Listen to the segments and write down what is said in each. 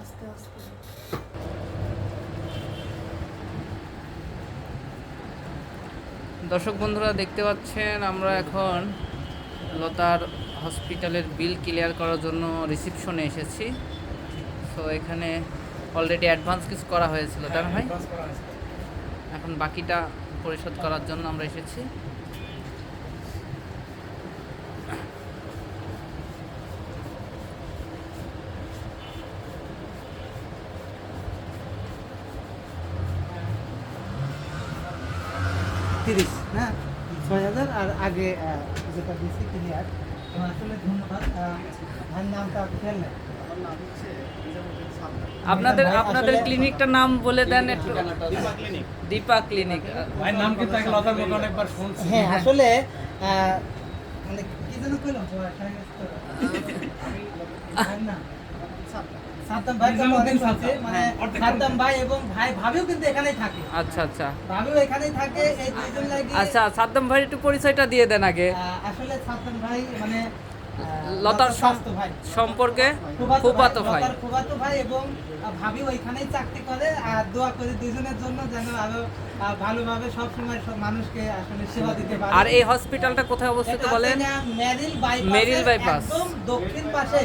আস্তে আস্তে দর্শক বন্ধুরা দেখতে পাচ্ছেন আমরা এখন লতার হসপিটালের বিল ক্লিয়ার করার জন্য রিসিপশনে এসেছি। সো এখানে অলরেডি অ্যাডভান্স কিছু করা হয়েছিল না ভাই? এখন বাকিটা পরিশোধ করার জন্য আমরা এসেছি। তিরিশ না? ছয় হাজার আর আগে যেটা দিয়েছি ক্লিয়ার আসলে ধন্যবাদ ভাইয়ের নামটা খেয়াল নেই। আপনাদের আপনাদের ক্লিনিকটার নাম বলে দেন একটু। দীপা ক্লিনিক ভাই নাম কিন্তু এক লতার মতো অনেকবার শুনছি। হ্যাঁ আসলে মানে কি যেন কইলাম তো একটা সাদ্দাম ভাই অনেক শুনছি, মানে সাদ্দাম ভাই এবং ভাই ভাবিও কিন্তু এখানেই থাকে। আচ্ছা আচ্ছা। ভাবিও এখানেই থাকে এই দুইজন লাগি আচ্ছা সাদ্দাম ভাই একটু পরিচয়টা দিয়ে দেন আগে। আসলে সাদ্দাম ভাই মানে লতার সম- স্বাস্থ্য ভাই। সম্পর্কে ফুফাতো ভাই ফুফাতো ভাই। এবং ভাবি ওইখানেই চাকরি করে আর দোয়া করি দুইজনের জন্য যেন আরও ভালোভাবে সব সময় সব মানুষকে আসলে সেবা দিতে পারে। আর এই হসপিটালটা কোথায় অবস্থিত বলেন? Meril bypass Meril bypass. একদম দক্ষিণ পাশে।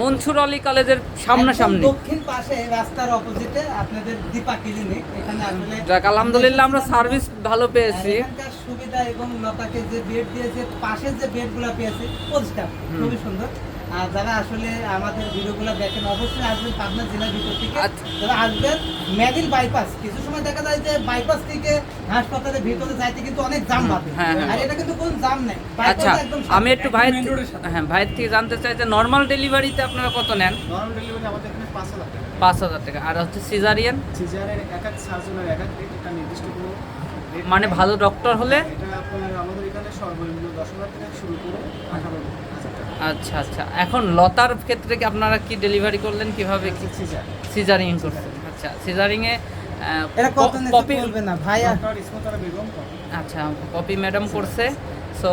মনসুর আলী কলেজের সামনাসামনি। দক্ষিণ পাশে রাস্তার অপোজিটে আপনাদের দীপা ক্লিনিক। এখানে আসলে যাক আলহামদুলিল্লাহ আমরা সার্ভিস ভালো পেয়েছি। এখানকার সুবিধা এবং লতাকে যে বেড দিয়েছে পাশে যে বেডগুলো পেয়েছে পরিষ্কার খুবই সুন্দর। আর যারা আসলে আমাদের ভিডিওগুলো দেখেন অবশ্যই আসবেন পাবনা জেলার ভিতর থেকে। আচ্ছা। যারা আসবেন মেদিল বাইপাস কিছু সময় দেখা যায় যে বাইপাস থেকে হাসপাতালের ভিতরে যাইতে কিন্তু অনেক জাম পাবে হ্যাঁ, হ্যাঁ। আর এটা কিন্তু কোন জাম নেই। আচ্ছা আমি একটু সাথে। হ্যাঁ ভাইয়ের থেকে জানতে চাই যে নর্মাল ডেলিভারিতে আপনারা কত নেন? নর্মাল ডেলিভারি আমাদের এখানে পাঁচ হাজার টাকা। পাঁচ হাজার টাকা। আর হচ্ছে সিজারিয়ান সিজারের এক এক সার্জনের এক এক একটা নির্দিষ্ট কোনো মানে ভালো ডক্টর হলে? এটা আপনার আমাদের এখানে সর্বনিম্ন দশ হাজার থেকে শুরু করে আঠারো আচ্ছা আচ্ছা। এখন লতার ক্ষেত্রে কি আপনারা কি ডেলিভারি করলেন? কীভাবে কি সিজার সিজারিং করছেন আচ্ছা সিজারিংয়ে এটা কত নিচে কপি না ভাই। আচ্ছা কপি ম্যাডাম করছে। সো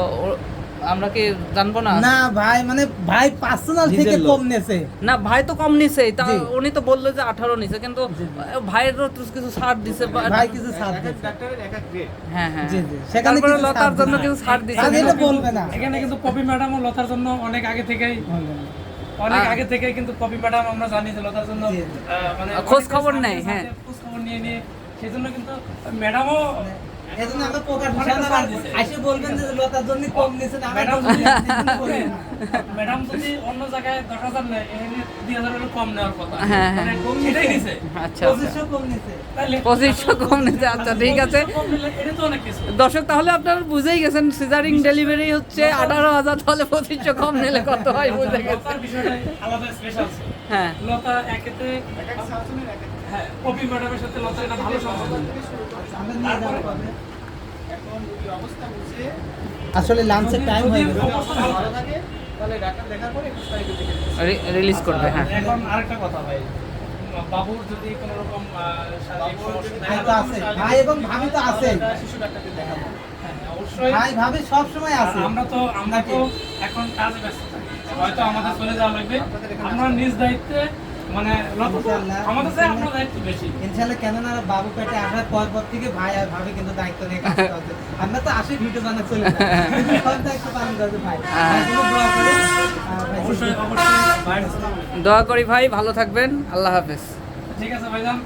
আমরা কি জানব না? না ভাই মানে ভাই পার্সোনাল থেকে কম নেছে। না ভাই তো কম নিছেই তা উনি তো বলল যে আঠারো নিছে কিন্তু জি। ভাইয়েরও তো কিছু ছাড় দিছে ভাই কিছু ছাড় এক এক ডাক্তারের এক এক রেট হ্যাঁ হ্যাঁ। জি, জি। সেখানে কিছু লতার জন্য কিছু ছাড় দিছে। এটা বলবে না। এখানে কিন্তু কপি ম্যাডাম ও লতার জন্য অনেক আগে থেকেই অনেক আগে থেকেই কিন্তু কপি ম্যাডাম আমরা জানি যে লতার জন্য মানে খোঁজ খবর সাথে হ্যাঁ। খোঁজ খবর নিয়ে নিয়ে। সেই জন্য কিন্তু ম্যাডামও ম্যাডাম যদি অন্য জায়গায় দশ হাজার নেয় দুই হাজার কম নেওয়ার কথা। আচ্ছা আচ্ছা। পঁচিশশো কম নিছে। তাহলে পঁচিশশো কম নিছে আচ্ছা ঠিক আছে। পঁচিশশো কম নিলে এটা তো অনেক কিছু। দর্শক তাহলে আপনারা বুঝেই গেছেন সিজারিং ডেলিভারি হচ্ছে আঠারো হাজার তাহলে পঁচিশশো কম নিলে কত হয় বুঝে গেছে হ্যাঁ। লতা একেতে এক হ্যাঁ ম্যাডামের সাথে লতার একটা ভালো সম্পর্ক। আসলে লাঞ্চের টাইম হয়ে গেছে অবস্থা ভালো ভালো থাকে তাহলে ডাক্তার দেখার পরে একুশ তারিখে থেকে রিলিজ করবে হ্যাঁ। এখন আরেকটা কথা ভাই বাবুর যদি কোনো রকম আহ, শারীরিক সমস্যা ভাই তো আছে। ভাই এবং ভাবি তো আছে। আমরা শিশু ডাক্তারকে দেখাবো। হ্যাঁ, অবশ্যই। ভাই ভাবি সব সময় আছে। আমরা তো আমরা তো এখন কাজে ব্যস্ত থাকি। হয়তো আমাদের চলে যাওয়া লাগবে। আমরা নিজ দায়িত্বে মানে লক্ষ্য তো ইনশাআল্লাহ। আমাদের চেয়ে আপনার দায়িত্ব বেশি। ইনশাল্লাহ কেননা বাবু পেটে আসার পর পর থেকে ভাই আর ভাবি কিন্তু দায়িত্ব নিয়ে কাজ করছে আমরা তো আসি ভিডিও বানা চলে সব দায়িত্ব পালন করছে ভাই। দোয়া করে ভাই অবশ্যই অবশ্যই। ভাইয়ের সাথে- দোয়া করি ভাই ভালো থাকবেন। আল্লাহ হাফেজ। ঠিক আছে ভাইজান।